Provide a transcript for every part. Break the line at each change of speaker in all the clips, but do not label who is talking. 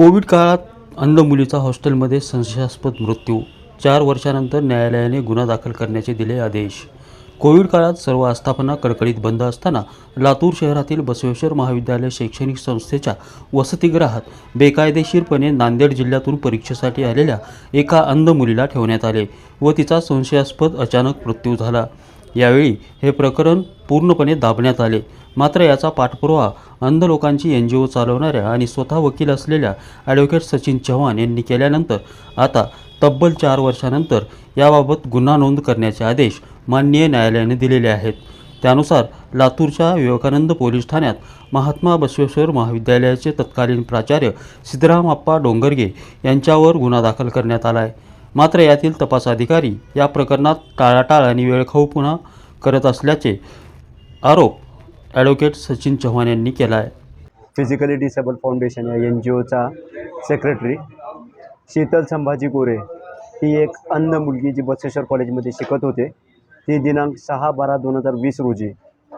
Covid काळात अंध मुलीचा हॉस्टेलमध्ये संशयास्पद मृत्यू. चार वर्षानंतर न्यायालयाने गुन्हा दाखल करण्याचे दिले आदेश. कोविड काळात सर्व आस्थापना कडकडीत बंद असताना लातूर शहरातील बसवेश्वर महाविद्यालय शैक्षणिक संस्थेच्या वसतिगृहात बेकायदेशीरपणे नांदेड जिल्ह्यातून परीक्षेसाठी आलेल्या एका अंध मुलीला ठेवण्यात आले व तिचा संशयास्पद अचानक मृत्यू झाला. यावेळी हे प्रकरण पूर्णपणे दाबण्यात आले. मात्र याचा पाठपुरावा अंध लोकांची एन जी ओ चालवणाऱ्या आणि स्वतः वकील असलेल्या ॲडव्होकेट सचिन चव्हाण यांनी केल्यानंतर आता तब्बल चार वर्षानंतर याबाबत गुन्हा नोंद करण्याचे आदेश माननीय न्यायालयाने दिलेले आहेत. त्यानुसार लातूरच्या विवेकानंद पोलीस ठाण्यात महात्मा बसवेश्वर महाविद्यालयाचे तत्कालीन प्राचार्य सिद्धराम आप्पा डोंगरगे यांच्यावर गुन्हा दाखल करण्यात आला आहे. मात्र यातील तपास अधिकारी या प्रकरणात टाळाटाळ आणि वेळखाऊ पुन्हा करत असल्याचे आरोप ॲडव्होकेट सचिन चव्हाण यांनी केला आहे
फिजिकली डिसेबल फाउंडेशन या एन जी ओचा सेक्रेटरी शीतल संभाजी गोरे ही एक अंध मुलगी जी बसवेश्वर कॉलेजमध्ये शिकत होते. ती दिनांक सहा बारा दोन हजार वीस रोजी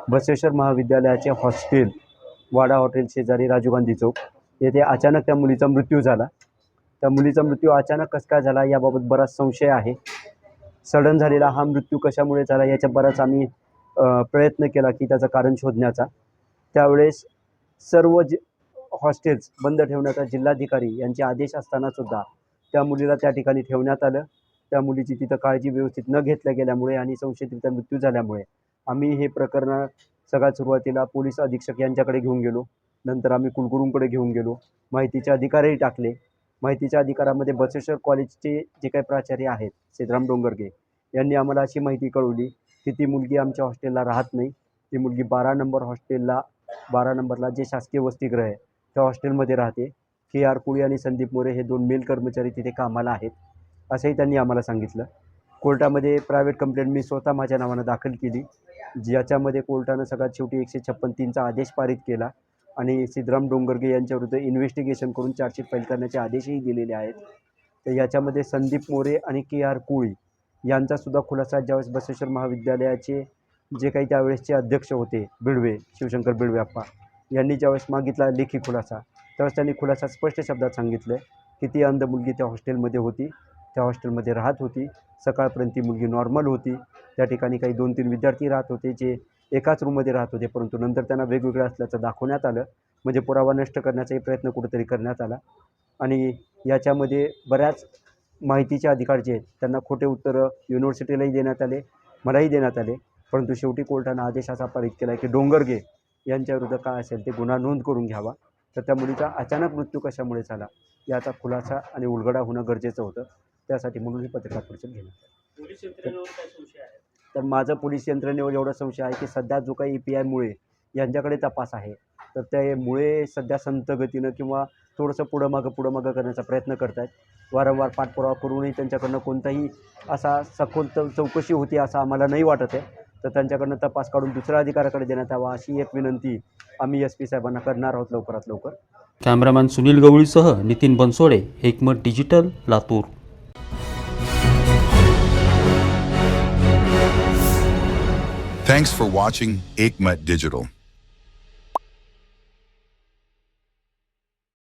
बसवेश्वर महाविद्यालयाचे हॉस्टेल वाडा हॉटेल शेजारी राजीव गांधी चौक येथे अचानक त्या मुलीचा मृत्यू झाला. त्या मुलीचा मृत्यू अचानक कसं काय झाला याबाबत बराच संशय आहे. सडन झालेला हा मृत्यू कशामुळे झाला याच्या बराच आम्ही प्रयत्न केला की त्याचं कारण शोधण्याचा. त्यावेळेस सर्व जे हॉस्टेल्स बंद ठेवण्याचा जिल्हाधिकारी यांचे आदेश असताना सुद्धा त्या मुलीला त्या ठिकाणी ठेवण्यात आलं. त्या मुलीची तिथं काळजी व्यवस्थित न घेतल्या गेल्यामुळे आणि संशयितरित्या मृत्यू झाल्यामुळे आम्ही हे प्रकरण सगळ्यात सुरुवातीला पोलीस अधीक्षक यांच्याकडे घेऊन गेलो. नंतर आम्ही कुलगुरूंकडे घेऊन गेलो. माहितीचे अधिकारही टाकले. माहितीच्या अधिकारामध्ये बसेश्वर कॉलेजचे जे काही प्राचार्य आहेत सीतराम डोंगरगे यांनी आम्हाला अशी माहिती कळवली की ती मुलगी आमच्या हॉस्टेलला राहत नाही. ती मुलगी बारा नंबर हॉस्टेलला बारा नंबरला जे शासकीय वसतिगृह आहे त्या हॉस्टेलमध्ये राहते. के आर कुळी आणि संदीप मोरे हे दोन मेल कर्मचारी तिथे कामाला आहेत असंही त्यांनी आम्हाला सांगितलं. कोर्टामध्ये प्रायव्हेट कंप्लेंट मी स्वतः माझ्या नावानं दाखल केली. ज्याच्यामध्ये कोर्टानं सगळ्यात शेवटी एकशे छप्पन तीनचा आदेश पारित केला आणि सिद्धराम डोंगरगे यांच्याविरुद्ध इन्व्हेस्टिगेशन करून चार्जशीट फाईल करण्याचे आदेशही दिलेले आहेत. तर याच्यामध्ये संदीप मोरे आणि के आर कुळी यांचासुद्धा खुलासा ज्यावेळेस बसवेश्वर महाविद्यालयाचे जे काही त्यावेळेसचे अध्यक्ष होते बिडवे शिवशंकर बिडवे अप्पा यांनी ज्यावेळेस मागितला लेखी खुलासा त्यावेळेस त्यांनी खुलासा स्पष्ट शब्दात सांगितलं की ती अंध मुलगी त्या हॉस्टेलमध्ये होती त्या हॉस्टेलमध्ये राहत होती सकाळपर्यंत ती मुलगी नॉर्मल होती त्या ठिकाणी काही दोन तीन विद्यार्थी राहत होते जे एकाच रूममध्ये राहत होते परंतु नंतर त्यांना वेगवेगळं असल्याचं दाखवण्यात आलं म्हणजे पुरावा नष्ट करण्याचाही प्रयत्न कुठेतरी करण्यात आला आणि याच्यामध्ये बऱ्याच माहितीचे अधिकार जे आहेत त्यांना खोटे उत्तरं युनिव्हर्सिटीलाही देण्यात आले मलाही देण्यात आले. परंतु शेवटी कोर्टानं आदेश असा पारित केला की डोंगरगे यांच्याविरुद्ध काय असेल ते गुन्हा नोंद करून घ्यावा. तर त्या मुलीचा अचानक मृत्यू कशामुळे झाला याचा खुलासा आणि उलगडा होणं गरजेचं होतं. त्यासाठी म्हणून ही पत्रकार परिषद घेण्यात. तर माझं पोलीस यंत्रणेवर एवढा संशय आहे की सध्या जो काही ई पी आयमुळे यांच्याकडे तपास आहे तर त्यामुळे सध्या संत गतीनं किंवा थोडंसं पुढं मागं पुढं मागं करण्याचा प्रयत्न करत आहेत वारंवार पाठपुरावा करूनही त्यांच्याकडनं कोणताही असा सखोल चौ चौकशी होती असं आम्हाला नाही वाटत आहे. तर त्यांच्याकडनं तपास काढून दुसऱ्या अधिकाऱ्याकडे देण्यात यावा अशी एक विनंती आम्ही एस पी साहेबांना करणार आहोत लवकरात लवकर.
Cameraman Sunil गवळीसह Nitin Bansode Ekmat digital Latur.
Thanks for watching Aikmat Digital.